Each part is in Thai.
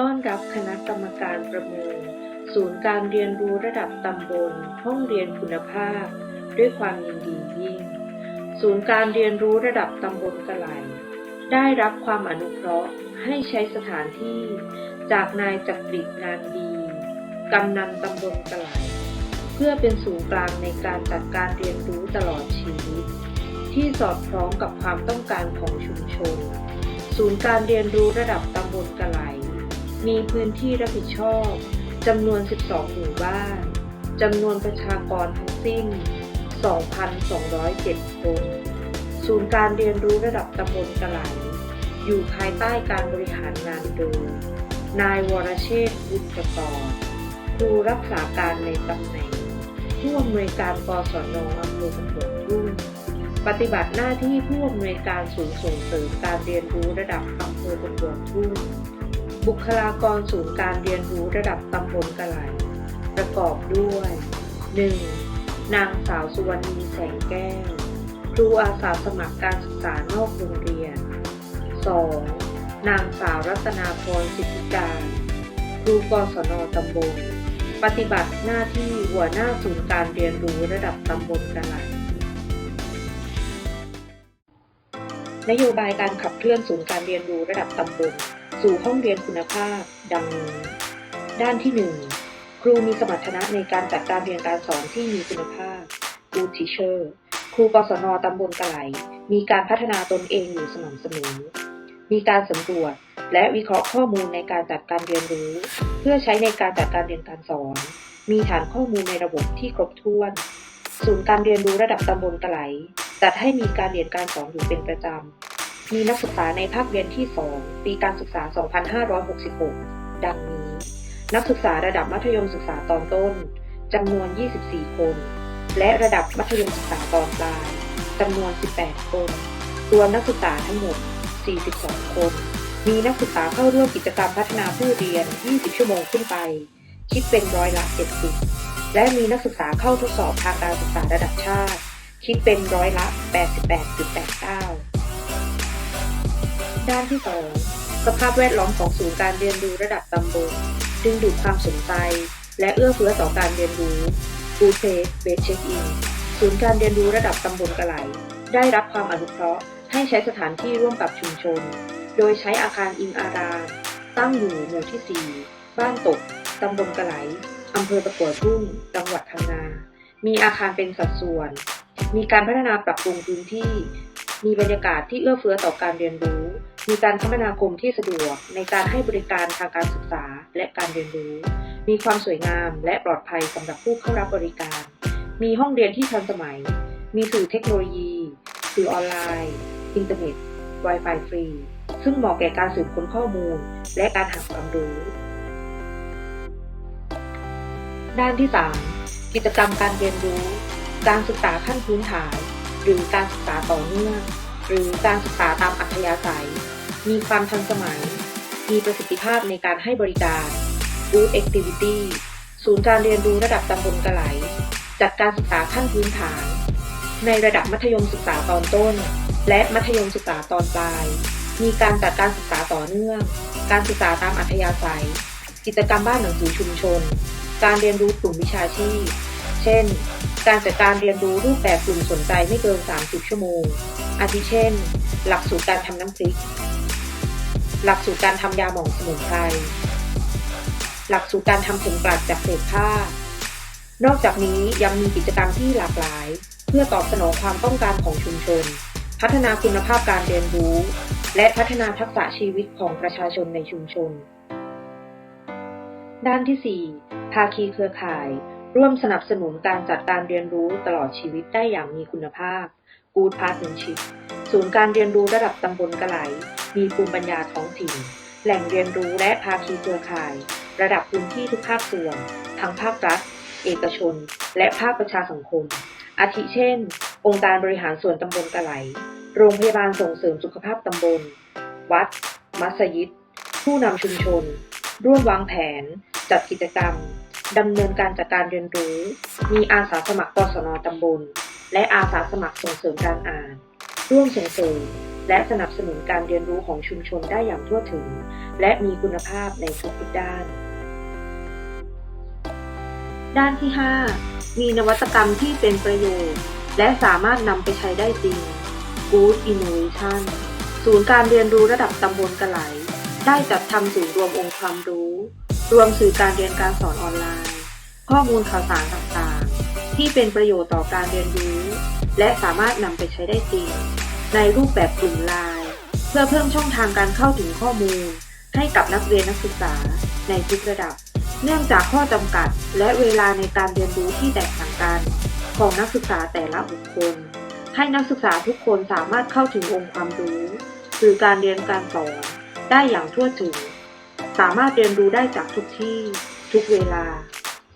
ต้อนรับคณะกรรมการประเมินศูนย์การเรียนรู้ระดับตำบล ห้องเรียนคุณภาพ ด้วยความยินดียิ่ง ศูนย์การเรียนรู้ระดับตำบลกะไหลได้รับความอนุเคราะห์ให้ใช้สถานที่ จากนายจักริดงานดี กำนันตำบลกะไหลเพื่อเป็นศูนย์กลางในการจัดการเรียนรู้ตลอดชีวิต ที่สอดคล้องกับความต้องการของชุมชน ศูนย์การเรียนรู้ระดับตำบลกะไหล มีพื้นที่รับผิดชอบจำนวน 12 หมู่บ้านจำนวนประชากรทั้งสิ้น 2,207 คน ศูนย์การเรียนรู้ระดับตำบลกะไหลอยู่ภายใต้การบริหารงานโดย นายวรเชษฐ์บุญประกอครูรักษาการในตำแหน่งผู้อำนวยการกศนอำเภอตำบลรุ่งปฏิบัติหน้าที่ผู้อำนวยการศูนย์ส่งเสริมการเรียนรู้ระดับอำเภอตำบลทุ่ง บุคลากรศูนย์การเรียนรู้ระดับตำบลกะไหลประกอบด้วย 1. นางสาวสุวรรณีแสงแก้ว ครูอาสาสมัครการศึกษานอกโรงเรียน 2. นางสาวรัตนาพรสิทธิการ ครูกศนตำบล ปฏิบัติหน้าที่หัวหน้าศูนย์การเรียนรู้ระดับตำบลกะไหลนโยบายการขับเคลื่อนศูนย์การเรียนรู้ระดับตำบล สู่ห้องเรียนคุณภาพ ดังนี้ ด้านที่ 1 ครูมีสมรรถนะในการจัดการเรียนการสอนที่มีคุณภาพ Good Teacher ครูกศนตำบลกะไหล มีการพัฒนาตนเองอยู่สม่ำเสมอ มีการสำรวจและวิเคราะห์ข้อมูลในการจัดการเรียนรู้ เพื่อใช้ในการจัดการเรียนการสอน มีฐานข้อมูลในระบบที่ครบถ้วน ศูนย์การเรียนรู้ระดับตำบลกะไหล จัดให้มีการเรียนการสอนอยู่เป็นประจำ มีนักศึกษาในภาคเรียนที่ 2 ปีการศึกษา 2566 ดังนี้ นักศึกษาระดับมัธยมศึกษาตอนต้นจำนวน 24 คน และระดับมัธยมศึกษาตอนปลายจำนวน 18 คน รวมนักศึกษาทั้งหมด 42 คน มีนักศึกษาเข้าร่วมกิจกรรมพัฒนาผู้เรียน 20 ชั่วโมงขึ้นไป คิดเป็นร้อยละ 70 และมีนักศึกษาเข้าทดสอบทางการศึกษาระดับชาติ คิดเป็นร้อยละ 88.89 ด้านที่ 2 สภาพแวดล้อมของศูนย์การเรียนรู้ระดับตำบลดึงดูดความสนใจ และเอื้อเฟื้อต่อการเรียนรู้ฟูเฟสเบสเช็คอินศูนย์การเรียนรู้ระดับตำบลกะไหล ได้รับความอนุเคราะห์ให้ใช้สถานที่ร่วมกับชุมชน โดยใช้อาคารอิงอารามตั้งอยู่หมู่ที่ 4 บ้านตกตำบลกะไหลอำเภอตะกัวทุ่งจังหวัดพังงา มีอาคารเป็นสัดส่วน มีการพัฒนาปรับปรุงพื้นที่ มีบรรยากาศที่เอื้อเฟื้อต่อการเรียนรู้ มีการคมนาคมที่สะดวกในการให้บริการทางการศึกษาและการเรียนรู้ มีความสวยงามและปลอดภัยสำหรับผู้เข้ารับบริการ มีห้องเรียนที่ทันสมัย มีสื่อเทคโนโลยี สื่อออนไลน์ อินเทอร์เน็ต Wi-Fi ฟรี ซึ่งเหมาะแก่การสืบค้นข้อมูล และการหาความรู้ ด้านที่ 3 กิจกรรมการเรียนรู้ การศึกษาขั้นพื้นฐาน หรือการศึกษาต่อเนื่องหรือการศึกษาตามอัธยาศัย มีความทันสมัย มีประสิทธิภาพในการให้บริการ Good Activity ศูนย์การเรียนรู้ระดับตำบลกะไหล จัดการศึกษาขั้นพื้นฐาน ในระดับมัธยมศึกษาตอนต้น และมัธยมศึกษาตอนปลาย มีการจัดการศึกษาต่อเนื่อง การศึกษาตามอัธยาศัย กิจกรรมบ้านหนังสือชุมชน การเรียนรู้กลุ่มวิชาชีพ เช่น การจัดการเรียนรู้รูปแบบกลุ่มสนใจไม่เกิน 30 ชั่วโมง อาทิเช่น หลักสูตรการทำน้ำพริก หลักสูตรการทำยาหมองสมุนไพร หลักสูตรการทำเข็มกลัดจากเศษผ้า นอกจากนี้ยังมีกิจกรรมที่หลากหลาย เพื่อตอบสนองความต้องการของชุมชน พัฒนาคุณภาพการเรียนรู้ และพัฒนาทักษะชีวิตของประชาชนในชุมชน ด้านที่ 4 ภาคีเครือข่าย ร่วมสนับสนุนการจัดการเรียนรู้ตลอดชีวิตได้อย่างมีคุณภาพ Good Partnership ศูนย์การเรียนรู้ระดับตำบลกะไหล มีภูมิปัญญาท้องถิ่น แหล่งเรียนรู้และภาคีเครือข่าย ระดับพื้นที่ทุกภาคส่วน ทั้งภาครัฐ เอกชน และภาคประชาสังคม อาทิเช่น องค์การบริหารส่วนตำบลกะไหล โรงพยาบาลส่งเสริมสุขภาพตำบล วัด มัสยิด ผู้นำชุมชน ร่วมวางแผน จัดกิจกรรมดำเนินการจัดการเรียนรู้ มีอาสาสมัครกศนตำบล และอาสาสมัครส่งเสริมการอ่าน ร่วมส่งเสริม และสนับสนุนการเรียนรู้ของชุมชนได้อย่างทั่วถึง และมีคุณภาพในทุกๆด้าน ด้านที่ 5 มีนวัตกรรมที่เป็นประโยชน์ และสามารถนำไปใช้ได้จริง Good Innovation ศูนย์การเรียนรู้ระดับตำบลกะไหล ได้จัดทำศูนย์รวมองค์ความรู้ รวมสื่อการเรียนการสอนออนไลน์ ข้อมูลข่าวสารต่างๆ ที่เป็นประโยชน์ต่อการเรียนรู้ และสามารถนำไปใช้ได้จริง ในรูปแบบกลุ่มไลน์เพื่อเพิ่มช่องทางการเข้าถึงข้อมูล ให้กับนักเรียนนักศึกษาในทุกระดับ เนื่องจากข้อจำกัด และเวลาในการเรียนรู้ที่แตกต่างกัน ของนักศึกษาแต่ละบุคคล ให้นักศึกษาทุกคนสามารถเข้าถึงองค์ความรู้คือการเรียนการสอนได้อย่างทั่วถึง สามารถเรียนรู้ได้จากทุกที่ ทุกเวลา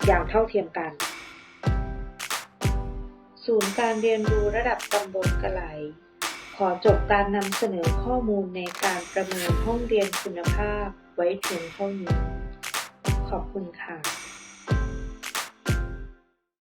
อย่างเท่าเทียมกัน ศูนย์การเรียนรู้ระดับตำบลกะไหล ขอจบการนำเสนอข้อมูลในการประเมินห้องเรียนคุณภาพไว้เพียงเท่านี้ ขอบคุณค่ะ